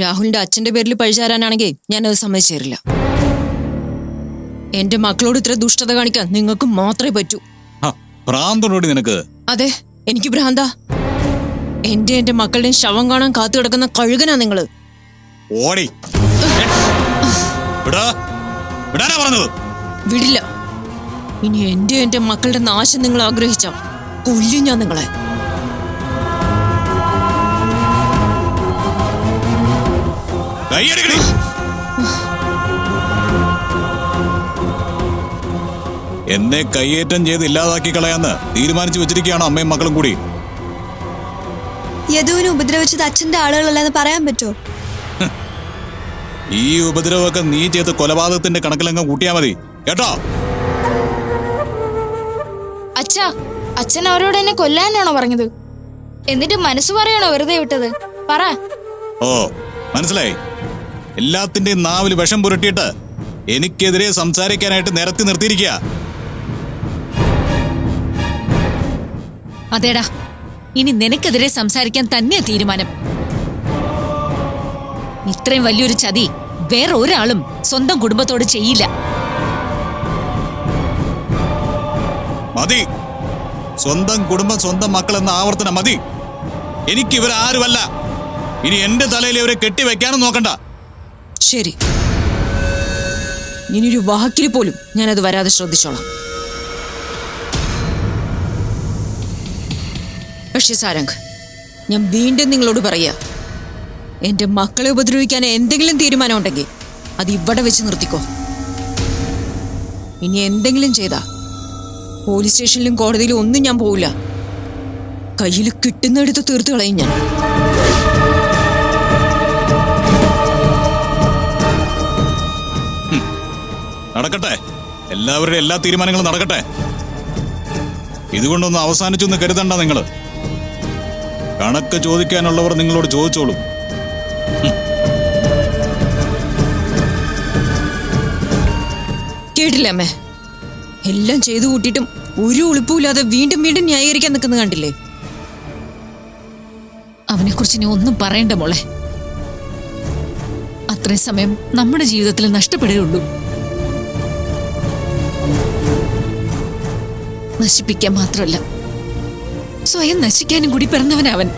രാഹുലിന്റെ അച്ഛന്റെ പേരിൽ പഴിചാരാനാണെങ്കിൽ ഞാൻ അത് തരില്ല എന്റെ മക്കളോട് ഇത്ര ദുഷ്ടത കാണിക്കാൻ നിങ്ങൾക്ക് മാത്രമേ പറ്റൂ. ഹ, ഭ്രാന്തനോടി നിനക്ക്? അതെ എനിക്ക് ഭ്രാന്ത. എന്റെ എന്റെ മക്കളുടെയും ശവം കാണാൻ കാത്തു കിടക്കുന്ന കഴുകനാ നിങ്ങൾ. ഓടി. വിടില്ല. ഇനി എന്റെ എന്റെ മക്കളുടെ നാശം നിങ്ങൾ ആഗ്രഹിച്ച കൊല്ലും ഞാൻ നിങ്ങളെ. എന്നെ കയ്യേറ്റം ചെയ്ത് ഇല്ലാതാക്കി കളയാന്ന് തീരുമാനിച്ചു വെച്ചിരിക്കുകയാണ് അമ്മയും മക്കളും കൂടി. യദുവിനെ ഉപദ്രവിച്ചത് അച്ഛന്റെ ആളുകളല്ലെന്ന് പറയാൻ പറ്റുമോ? ഈ ഉപദ്രവമൊക്കെ നീ ചെയ്ത കൊലപാതകത്തിന്റെ കണക്കിലങ്ങ് കൂട്ടിയാ മതി. കേട്ടോ? അച്ഛാ അച്ഛൻ അവരോട് എന്നെ കൊല്ലാനാണോ പറഞ്ഞത്? എന്നിട്ട് മനസ്സ് പറയണോ വെറുതെ വിട്ടത്? പറ. ഓ മനസ്സിലായി. എല്ലാത്തിന്റെയും നാവിൽ വിഷം പുരട്ടിയിട്ട് എനിക്കെതിരെ സംസാരിക്കാനായിട്ട് നിരത്തി നിർത്തിയിരിക്കുക. അതേടാ. ഇനി നിനക്കെതിരെ സംസാരിക്കാൻ തന്നെയാ തീരുമാനം. ഇത്രയും വലിയൊരു ചതി വേറെ ഒരാളും സ്വന്തം കുടുംബത്തോട് ചെയ്യില്ല. മതി. സ്വന്തം കുടുംബം സ്വന്തം മക്കൾ എന്ന ആവർത്തനം മതി. എനിക്ക് ഇവരാരുമല്ല ഇനി എന്റെ തലയിൽ ഇവരെ കെട്ടിവെക്കാനും നോക്കണ്ട. ശരി. ഇനിയൊരു വാക്കിൽ പോലും ഞാനത് വരാതെ ശ്രദ്ധിച്ചോളാം. പക്ഷേ സാരംഗ് ഞാൻ വീണ്ടും നിങ്ങളോട് പറയുക എന്റെ മക്കളെ ഉപദ്രവിക്കാൻ എന്തെങ്കിലും തീരുമാനം ഉണ്ടെങ്കിൽ അത് ഇവിടെ വെച്ച് നിർത്തിക്കോ. ഇനി എന്തെങ്കിലും ചെയ്താ പോലീസ് സ്റ്റേഷനിലും കോടതിയിലും ഒന്നും ഞാൻ പോവില്ല. കയ്യിൽ കിട്ടുന്നിടത്ത് തീർത്തു കളയും ഞാൻ. നടക്കട്ടെ. എല്ലാവരുടെയും എല്ലാ തീരുമാനങ്ങളും നടക്കട്ടെ. ഇതുകൊണ്ടൊന്നും അവസാനിച്ചൊന്ന് കരുതണ്ട നിങ്ങൾ കണക്ക് ചോദിക്കാനുള്ളവർ നിങ്ങളോട് ചോദിച്ചോളും. കേട്ടില്ല അമ്മേ? എല്ലാം ചെയ്തു കൂട്ടിയിട്ടും ഒരു ഉളുപ്പുമില്ലാതെ വീണ്ടും വീണ്ടും ന്യായീകരിക്കാൻ നിൽക്കുന്ന കണ്ടില്ലേ? അവനെക്കുറിച്ച് ഇനി ഒന്നും പറയണ്ട മോളെ. അത്രയും സമയം നമ്മുടെ ജീവിതത്തിൽ നഷ്ടപ്പെടുകയുള്ളൂ. നശിപ്പിക്കാൻ മാത്രമല്ല. സ്വയം നശിക്കാനും കൂടി പിറന്നവനവൻ.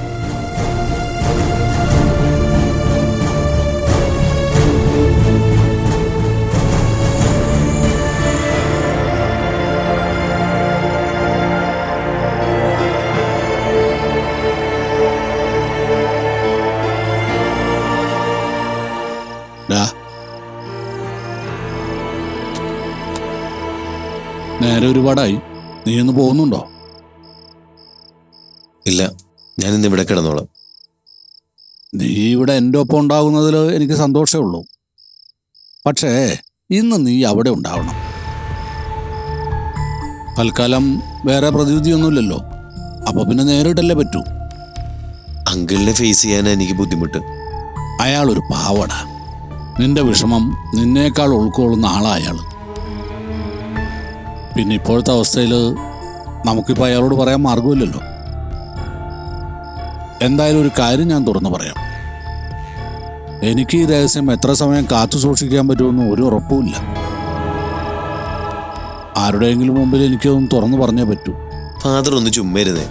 നേരെ ഒരുപാടായി. നീ ഒന്ന് പോകുന്നുണ്ടോ? ഇല്ല ഞാൻ ഇന്ന് ഇവിടെ കിടന്നോളാം. നീ ഇവിടെ എന്റെ ഒപ്പം ഉണ്ടാകുന്നതിൽ എനിക്ക് സന്തോഷമേ ഉള്ളൂ. പക്ഷേ ഇന്ന് നീ അവിടെ ഉണ്ടാവണം. തൽക്കാലം വേറെ പ്രതിവിധിയൊന്നുമില്ലല്ലോ. അപ്പൊ പിന്നെ നേരിട്ടല്ലേ പറ്റൂ? അങ്കിളിനെ ഫേസ് ചെയ്യാൻ എനിക്ക് ബുദ്ധിമുട്ട്. അയാൾ ഒരു പാവട. നിന്റെ വിഷമം നിന്നേക്കാൾ ഉൾക്കൊള്ളുന്ന ആളാ അയാൾ പിന്നെ ഇപ്പോഴത്തെ അവസ്ഥയിൽ നമുക്കിപ്പോൾ അയാളോട് പറയാൻ മാർഗമില്ലല്ലോ എന്തായാലും ഒരു കാര്യം ഞാൻ തുറന്നു പറയാം. എനിക്ക് ഈ രഹസ്യം എത്ര സമയം കാത്തു സൂക്ഷിക്കാൻ പറ്റുമെന്ന് ഒരു ഉറപ്പുമില്ല. ആരുടെയെങ്കിലും മുമ്പിൽ എനിക്കൊന്ന് തുറന്നു പറഞ്ഞേ പറ്റൂ. ഫാദർ ഒന്ന് ചുമ്മരുതേ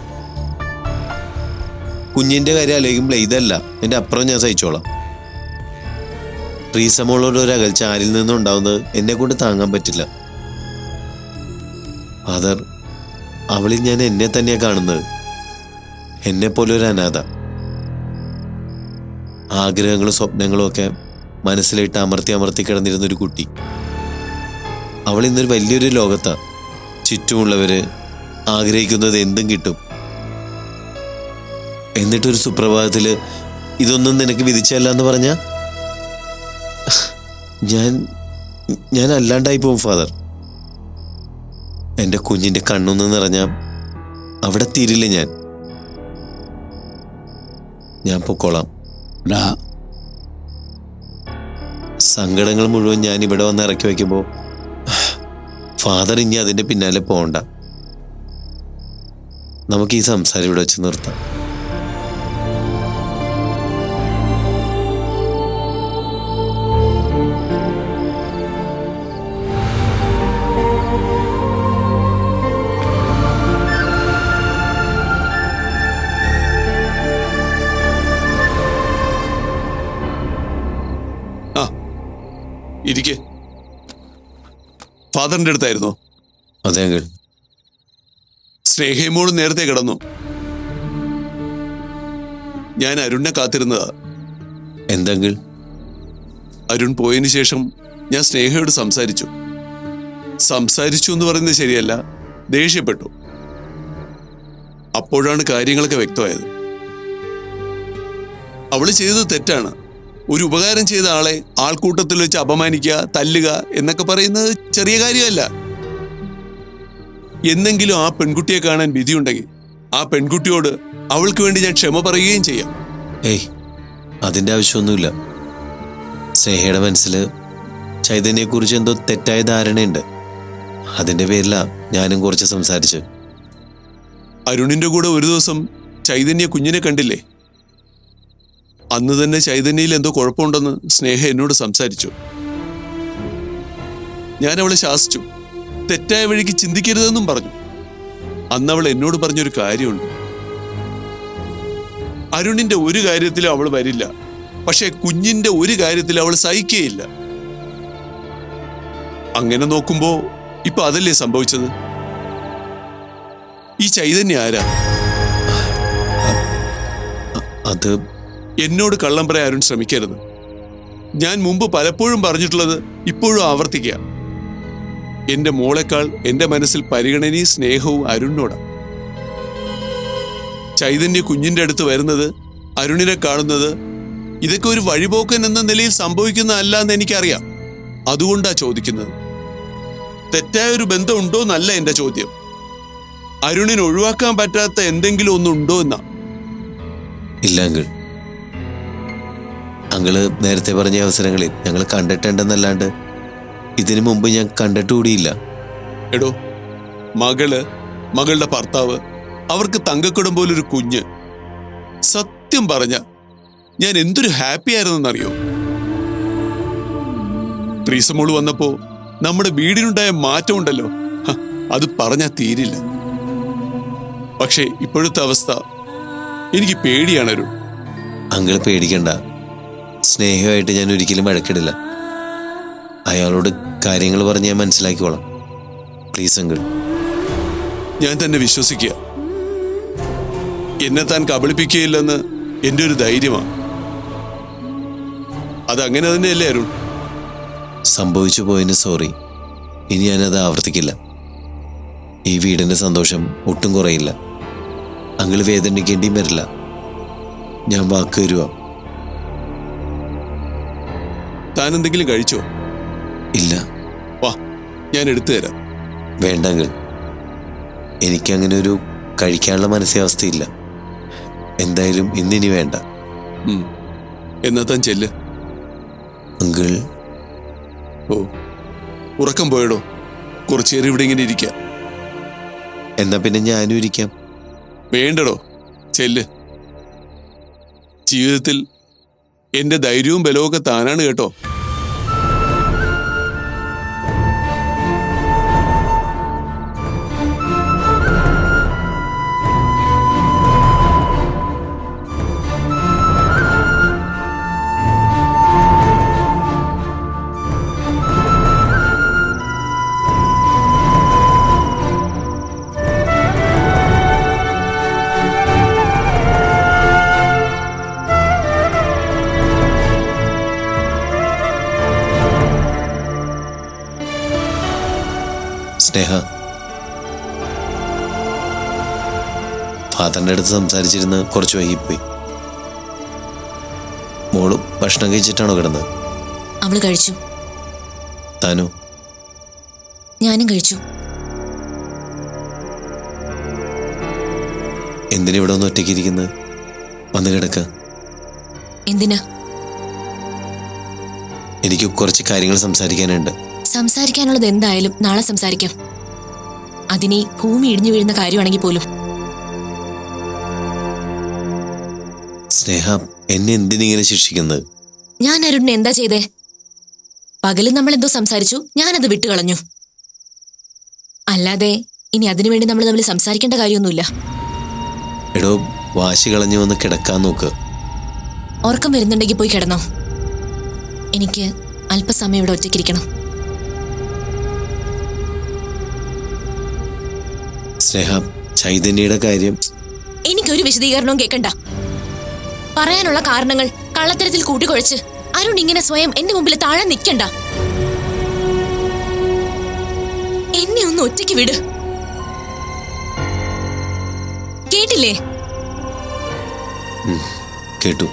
കുഞ്ഞിന്റെ കാര്യം ആലോചിക്കുമ്പോൾ ഇതല്ല. എന്റെ അപ്പുറം ഞാൻ സഹിച്ചോളാം. റീസമോളോട് ഒരു അകൽച്ച ആരിൽ നിന്നും ഉണ്ടാവുന്നത് എന്നെ കൊണ്ട് താങ്ങാൻ പറ്റില്ല. ഫാദർ അവളിൽ ഞാൻ എന്നെ തന്നെയാണ് കാണുന്നത്. എന്നെ പോലെ ഒരു അനാഥ. ആഗ്രഹങ്ങളും സ്വപ്നങ്ങളും ഒക്കെ മനസ്സിലിട്ട് അമർത്തി അമർത്തി കിടന്നിരുന്ന ഒരു കുട്ടി. അവൾ ഇന്നൊരു വലിയൊരു ലോകത്താണ് ചുറ്റുമുള്ളവര് ആഗ്രഹിക്കുന്നത് എന്തും കിട്ടും. എന്നിട്ടൊരു സുപ്രഭാതത്തിൽ ഇതൊന്നും നിനക്ക് വിധിച്ചല്ല എന്ന് പറഞ്ഞ? ഞാൻ ഞാൻ അല്ലാണ്ടായി പോകും ഫാദർ എന്റെ കുഞ്ഞിന്റെ കണ്ണൊന്ന് നിറഞ്ഞ അവിടെ തീരില്ല ഞാൻ? ഞാൻ പൊക്കോളാം. സങ്കടങ്ങൾ മുഴുവൻ ഞാൻ ഇവിടെ വന്ന് ഇറക്കി വയ്ക്കുമ്പോൾ ഫാദർ ഇനി അതിന്റെ പിന്നാലെ പോകണ്ട നമുക്ക് ഈ സംസാരം ഇവിടെ വെച്ച് നിർത്താം. ഫാദറിന്റെ അടുത്തായിരുന്നു. അതെ അങ്കിൾ. സ്നേഹയമോട് നേരത്തെ കിടന്നു. ഞാൻ അരുണിനെ കാത്തിരുന്നതാ. എന്തെങ്കിൽ അരുൺ പോയതിനു ശേഷം ഞാൻ സ്നേഹയോട് സംസാരിച്ചു. സംസാരിച്ചു എന്ന് പറയുന്നത് ശരിയല്ല ദേഷ്യപ്പെട്ടു. അപ്പോഴാണ് കാര്യങ്ങളൊക്കെ വ്യക്തമായത്. അവൾ ചെയ്തത് തെറ്റാണ്. ഒരു ഉപകാരം ചെയ്ത ആളെ ആൾക്കൂട്ടത്തിൽ വെച്ച് അപമാനിക്കുക തല്ലുക എന്നൊക്കെ പറയുന്നത് ചെറിയ കാര്യമല്ല. എന്നെങ്കിലും ആ പെൺകുട്ടിയെ കാണാൻ വിധിയുണ്ടെങ്കിൽ ആ പെൺകുട്ടിയോട് അവൾക്ക് വേണ്ടി ഞാൻ ക്ഷമ പറയുകയും ചെയ്യാം. ഏയ് അതിന്റെ ആവശ്യമൊന്നുമില്ല. സ്നേഹയുടെ മനസ്സിൽ ചൈതന്യയെക്കുറിച്ച് എന്തോ തെറ്റായ ധാരണയുണ്ട്. അതിന്റെ പേരിലാ ഞാനും കുറച്ച് സംസാരിച്ചു അരുണിന്റെ കൂടെ ഒരു ദിവസം ചൈതന്യ കുഞ്ഞിനെ കണ്ടില്ലേ? അന്ന് തന്നെ ചൈതന്യയിൽ എന്തോ കുഴപ്പമുണ്ടെന്ന് സ്നേഹ എന്നോട് സംസാരിച്ചു. ഞാൻ അവളെ ശാസിച്ചു. തെറ്റായ വഴിക്ക് ചിന്തിക്കരുതെന്നും പറഞ്ഞു. അന്ന് അവൾ എന്നോട് പറഞ്ഞൊരു കാര്യമുണ്ട്. അരുണിന്റെ ഒരു കാര്യത്തിലും അവൾ വരില്ല. പക്ഷെ കുഞ്ഞിന്റെ ഒരു കാര്യത്തിലും അവൾ സഹിക്കുകയില്ല അങ്ങനെ നോക്കുമ്പോ ഇപ്പൊ അതല്ലേ സംഭവിച്ചത്? ഈ ചൈതന്യ ആരാ? അത് എന്നോട് കള്ളം പറയാൻ അരുൺ ശ്രമിക്കരുത്. ഞാൻ മുമ്പ് പലപ്പോഴും പറഞ്ഞിട്ടുള്ളത് ഇപ്പോഴും ആവർത്തിക്കുക. എന്റെ മോളെക്കാൾ എന്റെ മനസ്സിൽ പരിഗണനയും സ്നേഹവും അരുണിനോടാണ് ചൈതന്യ കുഞ്ഞിന്റെ അടുത്ത് വരുന്നത് അരുണിനെ കാണുന്നത് ഇതൊക്കെ ഒരു വഴിപോക്കൻ എന്ന നിലയിൽ സംഭവിക്കുന്നതല്ല എന്ന് എനിക്കറിയാം. അതുകൊണ്ടാ ചോദിക്കുന്നത്. തെറ്റായ ഒരു ബന്ധം ഉണ്ടോ എന്നല്ല എന്റെ ചോദ്യം. അരുണിന് ഒഴിവാക്കാൻ പറ്റാത്ത എന്തെങ്കിലും ഒന്നുണ്ടോ എന്നാ ഇല്ല അങ്കിൾ നേരത്തെ പറഞ്ഞ അവസരങ്ങളിൽ ഞങ്ങൾ കണ്ടിട്ടുണ്ടെന്നല്ലാണ്ട് ഇതിനു മുമ്പ് ഞാൻ കണ്ടിട്ടുകൂടിയില്ല എടോ മകൾ മകളുടെ ഭർത്താവ് അവർക്ക് തങ്കക്കുടം പോലൊരു കുഞ്ഞ്. സത്യം പറഞ്ഞ ഞാൻ എന്തൊരു ഹാപ്പി ആയിരുന്നെന്നറിയോ? ത്രീസമോൾ വന്നപ്പോ നമ്മുടെ വീടിനുണ്ടായ മാറ്റം ഉണ്ടല്ലോ അത് പറഞ്ഞാ തീരില്ല. പക്ഷേ ഇപ്പോഴത്തെ അവസ്ഥ എനിക്ക് പേടിയാണ് അരുൺ. അങ്കിൾ പേടിക്കണ്ട. സ്നേഹമായിട്ട് ഞാൻ ഒരിക്കലും വഴക്കിടില്ല. അയാളോട് കാര്യങ്ങൾ പറഞ്ഞ് ഞാൻ മനസ്സിലാക്കിക്കോളാം. പ്ലീസ് അങ്കിൾ ഞാൻ തന്നെ വിശ്വസിക്കുക. എന്നെ താൻ കബളിപ്പിക്കുകയില്ലെന്ന് എന്റെ ഒരു ധൈര്യമാണ് അതങ്ങനെ തന്നെയല്ലേ അരുൺ? സംഭവിച്ചു പോയതിന് സോറി ഇനി ഞാനത് ആവർത്തിക്കില്ല. ഈ വീടിന്റെ സന്തോഷം ഒട്ടും കുറയില്ല. അങ്ങൾ വേദനിക്കേണ്ടിയും വരില്ല. ഞാൻ വാക്ക് താൻ എന്തെങ്കിലും കഴിച്ചോ? ഇല്ല. വാ ഞാൻ എടുത്തു തരാം. വേണ്ട അങ്കിൾ. എനിക്കങ്ങനെ ഒരു കഴിക്കാനുള്ള മനസ്സാവസ്ഥയില്ല എന്തായാലും ഇന്നിനി വേണ്ട. എന്നാ താൻ ചെല്ല്. അങ്കിൾ. ഓ ഉറക്കം പോയടോ. കുറച്ചേരം ഇവിടെ ഇങ്ങനെ ഇരിക്കാം. എന്നാ പിന്നെ ഞാനും ഇരിക്കാം. വേണ്ടടോ ചെല്ല്. ജീവിതത്തിൽ എന്റെ ധൈര്യവും ബലവും ഒക്കെ താനാണ് കേട്ടോ. ഫാദറിന്റെ അടുത്ത് സംസാരിച്ചിരുന്ന് കുറച്ച് വൈകിപ്പോയി. മോൾ ഭക്ഷണം കഴിച്ചിട്ടാണോ കിടന്നത്? അവൾ കഴിച്ചു. താനോ? ഞാനും കഴിച്ചു. എന്തിനിവിടെ ഒന്ന് ഒറ്റയ്ക്ക് ഇരിക്കുന്നത് വന്ന് കിടക്ക. എന്തിനാ? എനിക്ക് കുറച്ച് കാര്യങ്ങൾ സംസാരിക്കാനുണ്ട്. സംസാരിക്കാനുള്ളത് എന്തായാലും നാളെ സംസാരിക്കാം. അതിനെ ഭൂമി ഇടിഞ്ഞു വീഴുന്ന കാര്യമാണെങ്കിൽ പോലും. സ്നേഹ എന്നെ എന്തിനിങ്ങനെ ശിക്ഷിക്കുന്നത്? ഞാൻ അരുണിനെ എന്താ ചെയ്തേ? പകലും നമ്മൾ എന്തോ സംസാരിച്ചു. ഞാനത് വിട്ടുകളഞ്ഞു. അല്ലാതെ ഇനി അതിനുവേണ്ടി നമ്മൾ തമ്മിൽ സംസാരിക്കേണ്ട കാര്യമൊന്നുമില്ല. എടോ വാശി കളഞ്ഞു വന്ന് കിടക്കാൻ നോക്ക്. ഉറക്കം വരുന്നുണ്ടെങ്കിൽ പോയി കിടന്നോ. എനിക്ക് അല്പസമയം ഇവിടെ ഒറ്റയ്ക്കിരിക്കണം സ്നേഹ ചൈതന്യയുടെ കാര്യം എനിക്കൊരു വിശദീകരണവും കേൾക്കണ്ട പറയാനുള്ള കാരണങ്ങൾ കള്ളത്തരത്തിൽ കൂട്ടിക്കൊഴിച്ച് അരുൺ ഇങ്ങനെ സ്വയം എന്റെ മുമ്പിൽ താഴെ നിൽക്കണ്ട. എന്നെ ഒന്ന് ഒറ്റയ്ക്ക് വിട്. കേട്ടില്ലേ? കേട്ടു.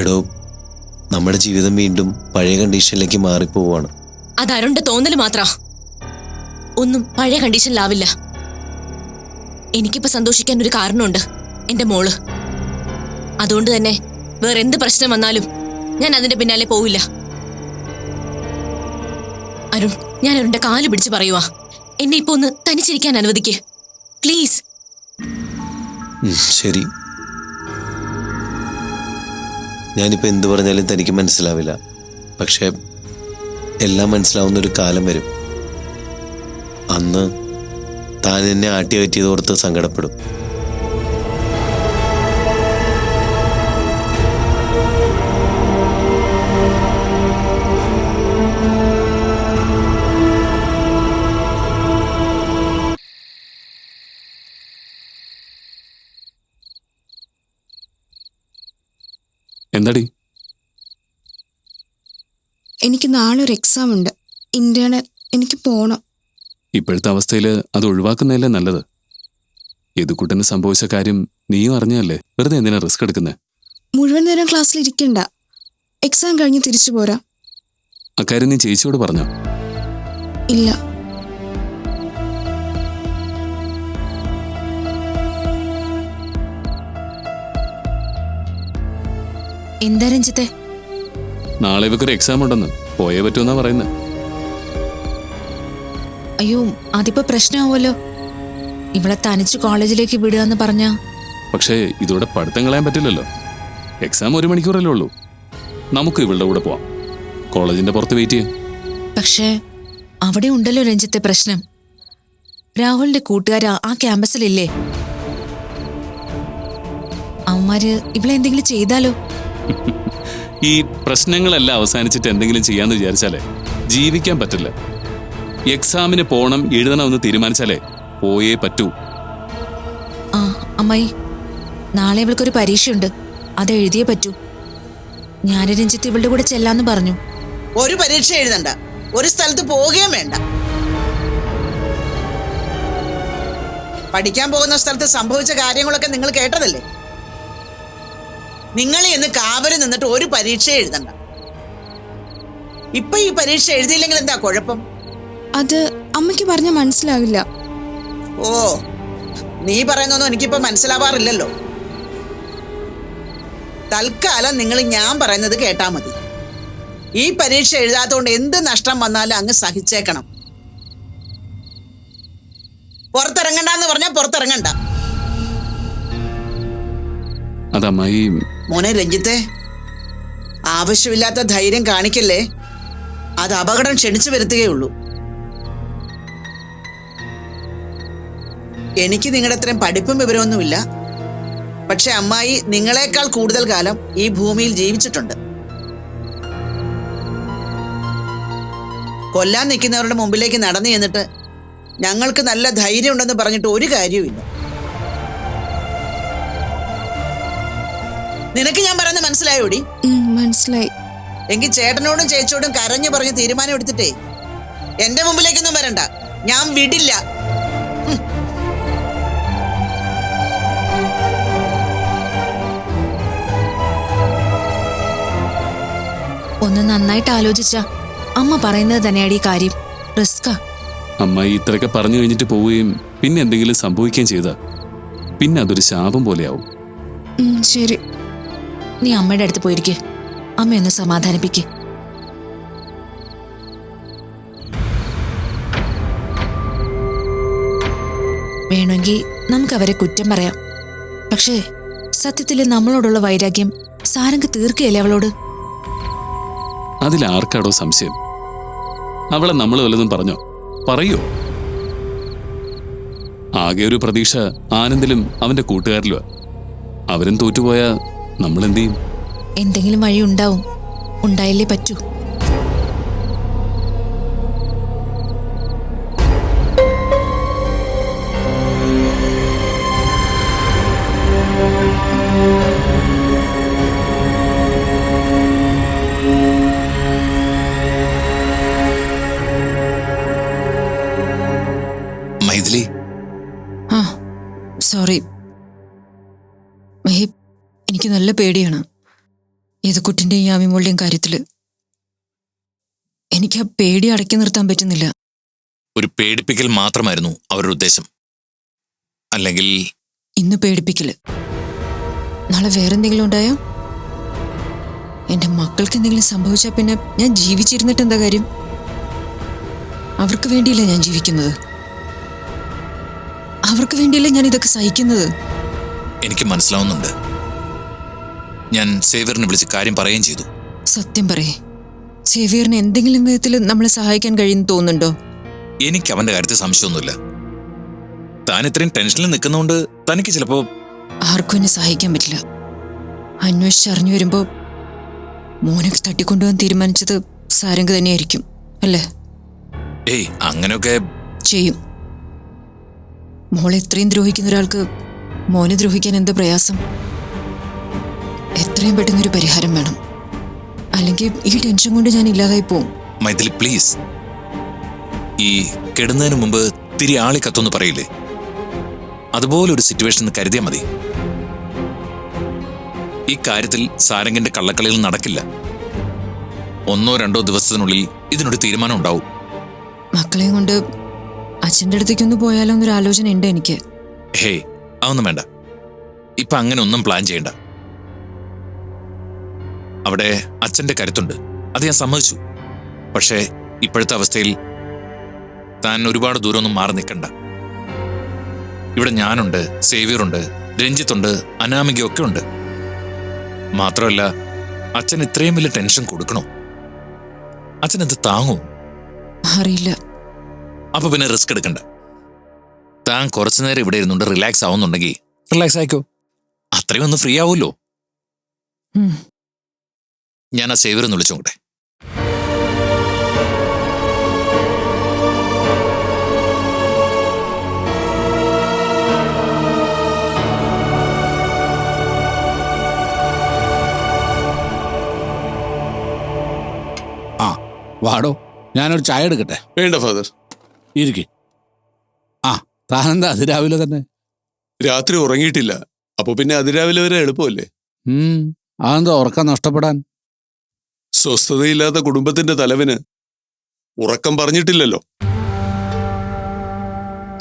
എടോ നമ്മുടെ ജീവിതം വീണ്ടും പഴയ കണ്ടീഷനിലേക്ക് മാറിപ്പോവാണ് അത് അരുണിന്റെ തോന്നൽ മാത്ര. ഒന്നും പഴയ കണ്ടീഷനിലാവില്ല എനിക്കിപ്പോ സന്തോഷിക്കാൻ ഒരു കാരണമുണ്ട് എന്റെ മോൾ. അതുകൊണ്ട് തന്നെ വേറെ എന്ത് പ്രശ്നം വന്നാലും ഞാൻ അതിന്റെ പിന്നാലെ പോവില്ല. അരുൺ ഞാൻ അരുണിന്റെ കാൽ പിടിച്ച് പറയുവാ. എന്നെ ഇപ്പൊ ഒന്ന് തനിച്ചിരിക്കാൻ അനുവദിക്ക്. പ്ലീസ് ശരി. ഞാനിപ്പോ എന്തു പറഞ്ഞാലും തനിക്ക് മനസ്സിലാവില്ല. പക്ഷേ എല്ലാം മനസ്സിലാവുന്ന ഒരു കാലം വരും. അന്ന് താൻ എന്നെ ആട്ടിയകറ്റിയതോർത്ത് സങ്കടപ്പെടും. എന്താടി? എനിക്ക് നാളെ ഒരു എക്സാം ഉണ്ട്. ഇന്റേണൽ എനിക്ക് പോണം. ഇപ്പോഴത്തെ അവസ്ഥയിൽ അത് ഒഴിവാക്കുന്നതല്ലേ നല്ലത്? യദുക്കുട്ടന് സംഭവിച്ച കാര്യം നീയും അറിഞ്ഞല്ലേ വെറുതെ എന്തിനാ റിസ്ക് എടുക്കുന്നത് മുഴുവൻ നേരം ക്ലാസ്സിൽ ഇരിക്കണ്ട. എക്സാം കഴിഞ്ഞ് തിരിച്ചു പോരാ. അക്കാര്യം നീ ചേച്ചിയോട് പറഞ്ഞോ? ഇല്ല. എന്താ രഞ്ജിത്തെ? നാളെ ഇവക്കൊരു എക്സാം ഉണ്ടെന്ന്. പോയേ പറ്റുമെന്നാ പറയുന്നത് അയ്യോ അതിപ്പോ പ്രശ്നമാവുമല്ലോ. ഇവളെ തനിച്ച് കോളേജിലേക്ക് വിടുക എന്ന് പറഞ്ഞ? പക്ഷേ ഇതോടെ പഠിത്തം കളയാൻ പറ്റില്ലല്ലോ. എക്സാം ഒരു മണിക്കൂറല്ലേ ഉള്ളൂ. നമുക്ക് ഇവളുടെ കൂടെ പോവാം. കോളേജിന്റെ പുറത്ത് വെയിറ്റ് ചെയ്യാം. പക്ഷേ അവിടെ ഉണ്ടല്ലോ രഞ്ജിത്തെ പ്രശ്നം. രാഹുലിന്റെ കൂട്ടുകാരാ ആ ക്യാമ്പസിലില്ലേ? അവന്മാര് ഇവളെ എന്തെങ്കിലും ചെയ്താലോ? ഈ പ്രശ്നങ്ങളെല്ലാം അവസാനിച്ചിട്ട് എന്തെങ്കിലും ചെയ്യാന്ന് വിചാരിച്ചാലേ ജീവിക്കാൻ പറ്റില്ല. എക്സാമിന് പോണം എഴുതണമെന്ന് തീരുമാനിച്ചാലേ പോയേ പറ്റൂ. ആ അമ്മായി നാളെ ഇവൾക്കൊരു പരീക്ഷയുണ്ട്. അത് എഴുതിയേ പറ്റൂ. ഞാൻ രഞ്ജിത്ത് ഇവളുടെ കൂടെ ചെല്ലാന്ന് പറഞ്ഞു. ഒരു പരീക്ഷ എഴുതണ്ട. ഒരു സ്ഥലത്ത് പോവുകയും വേണ്ട. പഠിക്കാൻ പോകുന്ന സ്ഥലത്ത് സംഭവിച്ച കാര്യങ്ങളൊക്കെ നിങ്ങൾ കേട്ടതല്ലേ? നിങ്ങൾ ഇന്ന് കാവൽ നിന്നിട്ട് ഒരു പരീക്ഷ എഴുതണ്ട. ഇപ്പൊ ഈ പരീക്ഷ എഴുതിയില്ലെങ്കിൽ എന്താ കുഴപ്പം? അത് അമ്മയ്ക്ക് പറഞ്ഞാൽ മനസ്സിലാവില്ല. ഓ നീ പറയുന്നൊന്നും എനിക്കിപ്പോ മനസ്സിലാവാറില്ലല്ലോ. തൽക്കാലം നിങ്ങൾ ഞാൻ പറയുന്നത് കേട്ടാ മതി. ഈ പരീക്ഷ എഴുതാത്തതുകൊണ്ട് എന്ത് നഷ്ടം വന്നാലും അങ്ങ് സഹിച്ചേക്കണം. പുറത്തിറങ്ങണ്ടെന്ന് പറഞ്ഞാൽ പുറത്തിറങ്ങണ്ട. മോനെ രഞ്ജിത്തെ ആവശ്യമില്ലാത്ത ധൈര്യം കാണിക്കല്ലേ? അത് അപകടം ക്ഷണിച്ചു വരുത്തുകയുള്ളൂ. എനിക്ക് നിങ്ങളുടെ അത്രയും പഠിപ്പും വിവരമൊന്നുമില്ല. പക്ഷെ അമ്മായി നിങ്ങളെക്കാൾ കൂടുതൽ കാലം ഈ ഭൂമിയിൽ ജീവിച്ചിട്ടുണ്ട്. കൊല്ലാൻ നിൽക്കുന്നവരുടെ മുമ്പിലേക്ക് നടന്നു ചെന്നിട്ട് ഞങ്ങൾക്ക് നല്ല ധൈര്യം ഉണ്ടെന്ന് പറഞ്ഞിട്ട് ഒരു കാര്യവുമില്ല. നിനക്ക് ഞാൻ പറയുന്നത് മനസ്സിലായോടി മനസ്സിലായി. എങ്കിൽ ചേട്ടനോടും ചേച്ചിയോടും കരഞ്ഞു പറഞ്ഞ് തീരുമാനം എടുത്തിട്ടേ. എന്റെ മുമ്പിലേക്കൊന്നും വരണ്ട. ഞാൻ വിടില്ല. ഒന്ന് നന്നായിട്ട് ആലോചിച്ച. അമ്മ പറയുന്നത് തന്നെയാടി ഈ കാര്യം. റിസ്കാ അമ്മ ഇത്രയൊക്കെ പറഞ്ഞു കഴിഞ്ഞിട്ട് പോവുകയും പിന്നെ എന്തെങ്കിലും സംഭവിക്കുകയും ചെയ്ത. പിന്നെ അതൊരു ശാപം പോലെയാവും. ശരി. നീ അമ്മയുടെ അടുത്ത് പോയിരിക്കെ. അമ്മയൊന്ന് സമാധാനിപ്പിക്കേ. വേണമെങ്കിൽ നമുക്ക് അവരെ കുറ്റം പറയാം. പക്ഷേ സത്യത്തിൽ നമ്മളോടുള്ള വൈരാഗ്യം സാരംഗ് തീർക്കുകയല്ലേ അവളോട്? അതിൽ ആർക്കാടോ സംശയം? അവളെ നമ്മൾ വല്ലതും പറഞ്ഞോ? പറയോ? ആകെ ഒരു പ്രതീക്ഷ ആനന്ദിലും അവന്റെ കൂട്ടുകാരിലുമാ അവരും തോറ്റുപോയാ നമ്മൾ എന്ത് ചെയ്യും? എന്തെങ്കിലും വഴി ഉണ്ടാവും. ഉണ്ടായില്ലേ പറ്റൂ. സോറി. മഹീബ് എനിക്ക് നല്ല പേടിയാണ്. ഏതുക്കുട്ടിന്റെയും യാമിമോളുടെയും കാര്യത്തിൽ എനിക്ക് ആ പേടി അടക്കി നിർത്താൻ പറ്റുന്നില്ല. ഒരു പേടിപ്പിക്കൽ മാത്രമായിരുന്നു അവരുടെ ഉദ്ദേശം. അല്ലെങ്കിൽ ഇന്ന് പേടിപ്പിക്കൽ. നാളെ വേറെന്തെങ്കിലും ഉണ്ടായോ? എന്റെ മക്കൾക്ക് എന്തെങ്കിലും സംഭവിച്ചാൽ പിന്നെ ഞാൻ ജീവിച്ചിരുന്നിട്ട് എന്താ കാര്യം? അവർക്ക് വേണ്ടിയില്ല ഞാൻ ജീവിക്കുന്നത്? അവർക്ക് വേണ്ടിയല്ലേ ഞാൻ ഇതൊക്കെ സഹിക്കുന്നത്? എനിക്ക് മനസ്സിലാവുന്നുണ്ട്. ഞാൻ സേവിയറിനെ വിളിച്ച് കാര്യം പറയുകയും ചെയ്തു. സത്യം പറയേ. സേവിയറിന് എന്തെങ്കിലും വിധത്തിൽ നമ്മളെ സഹായിക്കാൻ കഴിയുമെന്ന് തോന്നുന്നുണ്ടോ? എനിക്ക് അവന്റെ കാര്യത്തിൽ സംശയമൊന്നുമില്ല. താൻ ഇത്രയും ടെൻഷനിൽ നിൽക്കുന്നതുകൊണ്ട് തനിക്ക് ചിലപ്പോ ആർക്കും എന്നെ സഹായിക്കാൻ പറ്റില്ല. അന്വേഷിച്ച് അറിഞ്ഞു വരുമ്പോ മോനെ തട്ടിക്കൊണ്ടുപോകാൻ തീരുമാനിച്ചത് സാരംഗ് തന്നെയായിരിക്കും. അല്ലേ? ഏയ് അങ്ങനെയൊക്കെ ചെയ്യും. മോളെ ഇത്രയും ദ്രോഹിക്കുന്ന ഒരാൾക്ക് മോനെ ദ്രോഹിക്കാൻ എന്താ പ്രയാസം? എത്രയും പെട്ടെന്നൊരു പരിഹാരം വേണം. അല്ലെങ്കിൽ ഈ ടെൻഷൻ കൊണ്ട് ഞാൻ ഇല്ലാതായി പോവും. മൈഥിലി പ്ലീസ്. ഈ കെടുന്നതിന് മുമ്പ് തിരി ആളി കത്തൊന്ന് പറയില്ലേ? അതുപോലൊരു സിറ്റുവേഷൻ കരുതിയാൽ മതി. ഈ കാര്യത്തിൽ സാരംഗിന്റെ കള്ളക്കളികൾ നടക്കില്ല. ഒന്നോ രണ്ടോ ദിവസത്തിനുള്ളിൽ ഇതിനൊരു തീരുമാനം ഉണ്ടാവും. മക്കളെയും കൊണ്ട് അച്ഛന്റെ അടുത്തേക്കൊന്ന് പോയാലോ എന്നൊരു ആലോചന ഉണ്ട് എനിക്ക്. ഹേ അതൊന്നും വേണ്ട. ഇപ്പൊ അങ്ങനെ ഒന്നും പ്ലാൻ ചെയ്യണ്ട. അവിടെ അച്ഛന്റെ കരുത്തുണ്ട്. അത് ഞാൻ സമ്മതിച്ചു. പക്ഷേ ഇപ്പോഴത്തെ അവസ്ഥയിൽ താൻ ഒരുപാട് ദൂരമൊന്നും മാറി നിൽക്കണ്ട. ഇവിടെ ഞാനുണ്ട് സേവിയറുണ്ട് രഞ്ജിത്തുണ്ട് അനാമികയൊക്കെ ഉണ്ട് മാത്രമല്ല അച്ഛൻ ഇത്രയും വലിയ ടെൻഷൻ കൊടുക്കണോ? അച്ഛൻ എന്ത് താങ്ങൂ? അറിയില്ല. അപ്പൊ പിന്നെ റിസ്ക് എടുക്കണ്ട. താൻ കുറച്ചു നേരം ഇവിടെ ഇരുന്നുകൊണ്ട് റിലാക്സ് ആവുന്നുണ്ടെങ്കിൽ റിലാക്സ് ആയിക്കോ. അത്രയും ഒന്ന് ഫ്രീ ആവുമല്ലോ. ഞാൻ ആ സേവർ ഒന്ന് വിളിച്ചോട്ടെ ആ വാടോ ഞാനൊരു ചായ എടുക്കട്ടെ. വേണ്ട ഫാദർ. ഇരിക്കെ. ആ താനെന്താ അതിരാവിലെ തന്നെ? രാത്രി ഉറങ്ങിയിട്ടില്ല. അപ്പൊ പിന്നെ അതിരാവിലെ വരെ എളുപ്പമല്ലേ? ഉം അതെന്താ ഉറക്കം നഷ്ടപ്പെടാൻ? സ്വസ്ഥതയില്ലാത്ത കുടുംബത്തിന്റെ തലവിന് ഉറക്കം പറഞ്ഞിട്ടില്ലല്ലോ.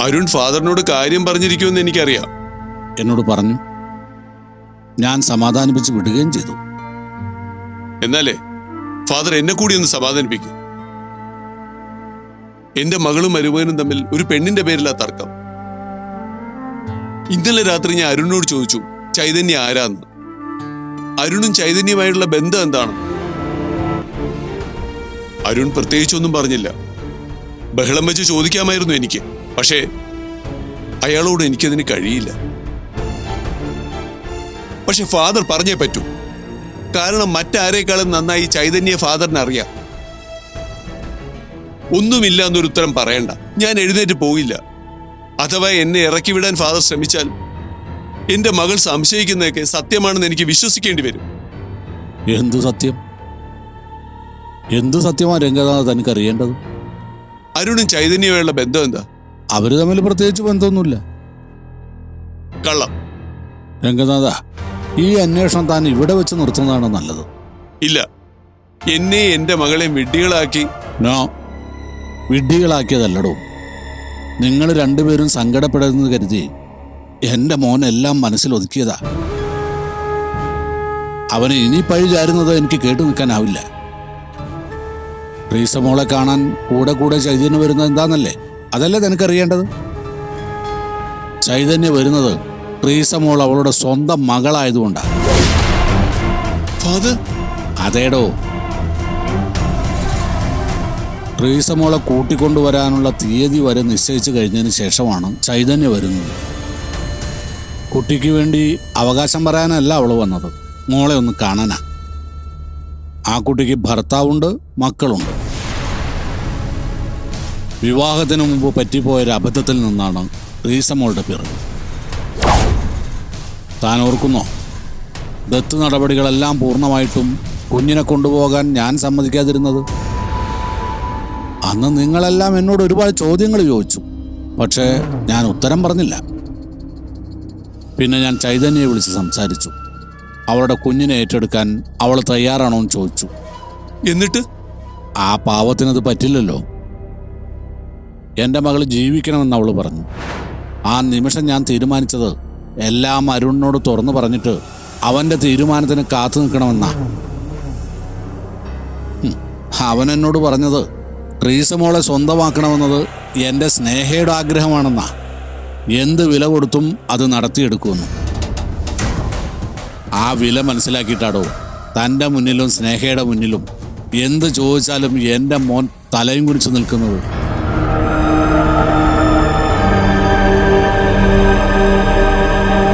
അരുൺ ഫാദറിനോട് കാര്യം പറഞ്ഞിരിക്കുമെന്ന് എനിക്കറിയാം. എന്നോട് പറഞ്ഞു. ഞാൻ സമാധാനിപ്പിച്ച് വിടുകയും ചെയ്തു. എന്നാലേ ഫാദർ എന്നെ കൂടി ഒന്ന് സമാധാനിപ്പിക്കും. എന്റെ മകളും മരുമകനും തമ്മിൽ ഒരു പെണ്ണിന്റെ പേരിലാ തർക്കം. ഇന്നലെ രാത്രി ഞാൻ അരുണിനോട് ചോദിച്ചു ചൈതന്യ ആരാന്ന്? അരുണും ചൈതന്യമായിട്ടുള്ള ബന്ധം എന്താണ്? അരുൺ പ്രത്യേകിച്ചൊന്നും പറഞ്ഞില്ല. ബഹളം വെച്ച് ചോദിക്കാമായിരുന്നു എനിക്ക്. പക്ഷേ അയാളോട് എനിക്കതിന് കഴിയില്ല. പക്ഷെ ഫാദർ പറഞ്ഞേ പറ്റൂ. കാരണം മറ്റാരേക്കാളും നന്നായി ചൈതന്യ ഫാദറിന് അറിയാം. ഒന്നുമില്ല എന്നൊരു ഉത്തരം പറയണ്ട. ഞാൻ എഴുന്നേറ്റ് പോയില്ല അഥവാ എന്നെ ഇറക്കി വിടാൻ ഫാദർ ശ്രമിച്ചാൽ എന്റെ മകൾ സംശയിക്കുന്നതൊക്കെ സത്യമാണെന്ന് എനിക്ക് വിശ്വസിക്കേണ്ടി വരും. എന്തു സത്യം? എന്തു സത്യമാണ് രംഗനാഥ് തനിക്ക് അറിയേണ്ടത്? അരുണും ചൈതന്യമായുള്ള ബന്ധം എന്താ? അവർ തമ്മിൽ പ്രത്യേകിച്ച് ബന്ധമൊന്നുമില്ല. കള്ളം. രംഗനാഥ ഈ അന്വേഷണം താൻ ഇവിടെ വെച്ച് നിർത്തുന്നതാണ് നല്ലത്. ഇല്ല. എന്നെ എന്റെ മകളെ വിഡ്ഢികളാക്കി നോ വിഡ്ഢികളാക്കിയതല്ലടോ. നിങ്ങൾ രണ്ടുപേരും സങ്കടപ്പെടുന്നത് കരുതി എന്റെ മോനെല്ലാം മനസ്സിൽ ഒതുക്കിയതാ. അവന് ഇനി പഴി ചാരുന്നത് എനിക്ക് കേട്ടു നിൽക്കാനാവില്ല. പ്രീസ മോളെ കാണാൻ കൂടെ കൂടെ ചൈതന്യം വരുന്നത് എന്താന്നല്ലേ? അതല്ലേ നിനക്കറിയേണ്ടത്? ചൈതന്യം വരുന്നത് പ്രീസ മോൾ അവളുടെ സ്വന്തം മകളായതുകൊണ്ടാണ് അതേടോ റീസ മോളെ കൂട്ടിക്കൊണ്ടുവരാനുള്ള തീയതി വരെ നിശ്ചയിച്ചു കഴിഞ്ഞതിന് ശേഷമാണ് ചൈതന്യ വരുന്നത്. കുട്ടിക്ക് വേണ്ടി അവകാശം പറയാനല്ല അവൾ വന്നത്. മോളെ ഒന്ന് കാണാനാ. ആ കുട്ടിക്ക് ഭർത്താവുണ്ട് മക്കളുണ്ട്. വിവാഹത്തിന് മുമ്പ് പറ്റിപ്പോയൊരു അബദ്ധത്തിൽ നിന്നാണ് റീസമോളുടെ പിറവ് താൻ ഓർക്കുന്നോ? ദത്ത് നടപടികളെല്ലാം പൂർണമായിട്ടും കുഞ്ഞിനെ കൊണ്ടുപോകാൻ ഞാൻ സമ്മതിക്കാതിരുന്നത്? അന്ന് നിങ്ങളെല്ലാം എന്നോട് ഒരുപാട് ചോദ്യങ്ങൾ ചോദിച്ചു. പക്ഷേ ഞാൻ ഉത്തരം പറഞ്ഞില്ല. പിന്നെ ഞാൻ ചൈതന്യയെ വിളിച്ച് സംസാരിച്ചു. അവളുടെ കുഞ്ഞിനെ ഏറ്റെടുക്കാൻ അവൾ തയ്യാറാണോ എന്ന് ചോദിച്ചു. എന്നിട്ട്? ആ പാവത്തിനത് പറ്റില്ലല്ലോ. എന്റെ മകൾ ജീവിക്കണമെന്ന് അവൾ പറഞ്ഞു. ആ നിമിഷം ഞാൻ തീരുമാനിച്ചത് എല്ലാം അരുണിനോട് തുറന്നു പറഞ്ഞിട്ട് അവന്റെ തീരുമാനത്തിന് കാത്തു നിൽക്കണമെന്നാ. അവൻ എന്നോട് പറഞ്ഞത് ട്രീസമോളെ സ്വന്തമാക്കണമെന്നത് എന്റെ സ്നേഹയുടെ ആഗ്രഹമാണെന്നാ. എന്ത് വില കൊടുത്തും അത് നടത്തിയെടുക്കുമെന്ന്. ആ വില മനസ്സിലാക്കിയിട്ടാടോ തന്റെ മുന്നിലും സ്നേഹയുടെ മുന്നിലും എന്ത് ചോദിച്ചാലും എന്റെ മോൻ തലയും കുടിച്ച് നിൽക്കുന്നത്.